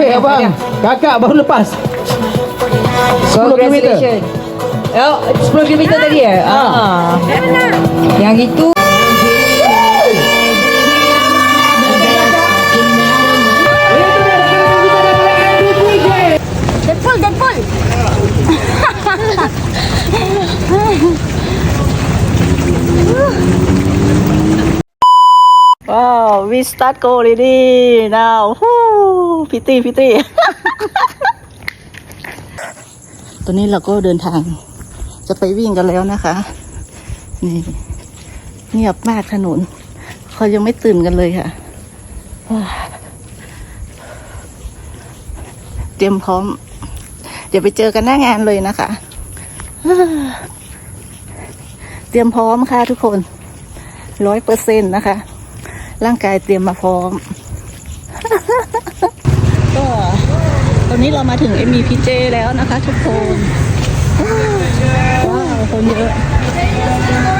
Terakhir abang. Kakak baru lepas. 10 kilometer. Ya, 10 kilometer tadi eh. Ha. Ah. Yang itu ีสตาร์ทโกลีดี y n าวฮู้พิตี้พิตี้ตอนนี้เราก็เดินทาง จะไปวิ่งกันแล้วนะคะ นี่ เงียบมากถนน เขายังไม่ตื่นกันเลยค่ะ เตรียมพร้อม เดี๋ยวไปเจอกันหน้างานเลยนะคะ เตรียมพร้อมค่ะทุกคน ร้อยเปอร์เซ็นต์นะคะร่างกายเตรียมมาพร้อม ก็ตอนนี้เรามาถึงเอมพีเจแล้วนะคะทุกคน ว้าวคนเยอะ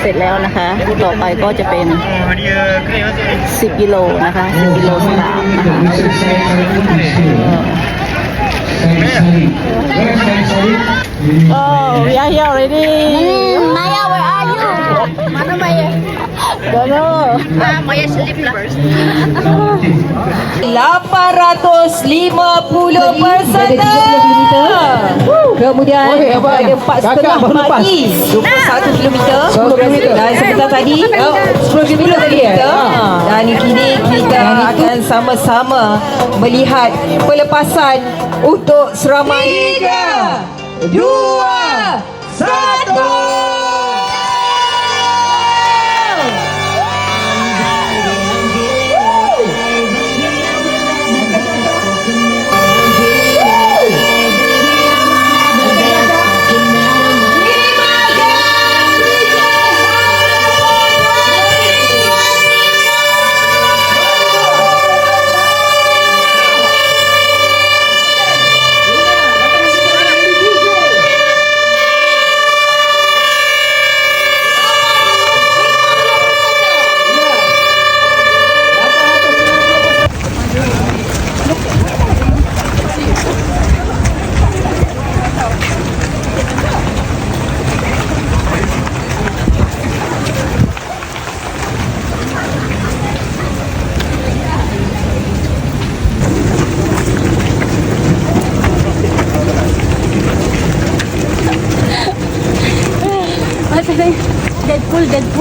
เสร็จแล้วนะคะ ต่อไปก็จะเป็น 10 กิโลนะคะ 10กิโลสนามนะคะโอ้ยยเยยยยยยยยยยยาเยอยยยมาทำไม Dala. Oh, eh? Ah, maya slip lah. 850%. Kemudian oh, hey, abang, ada 4 setengah kakak, lepas. 21 km. sebentar tadi, 10 km tadi. Dan kini kita akan sama-sama melihat pelepasan untuk seramai. 3, 2, 1.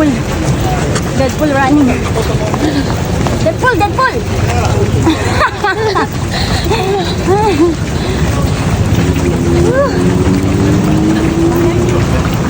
Deadpool. Deadpool running. Deadpool, Deadpool! Woo!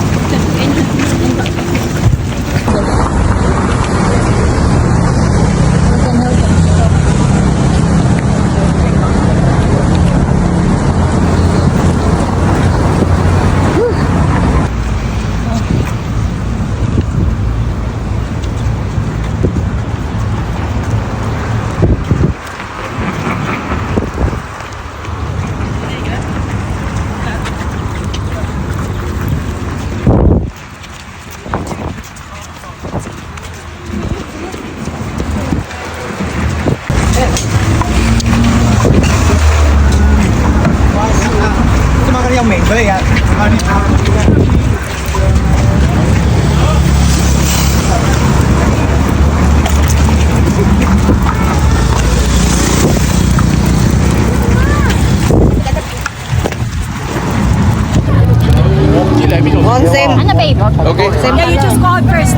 yang mình với ạ One same. Ano, okay. Yeah, you just call first.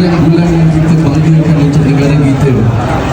ढूंढा ढूंढा गीत पानी का चलेगा गीत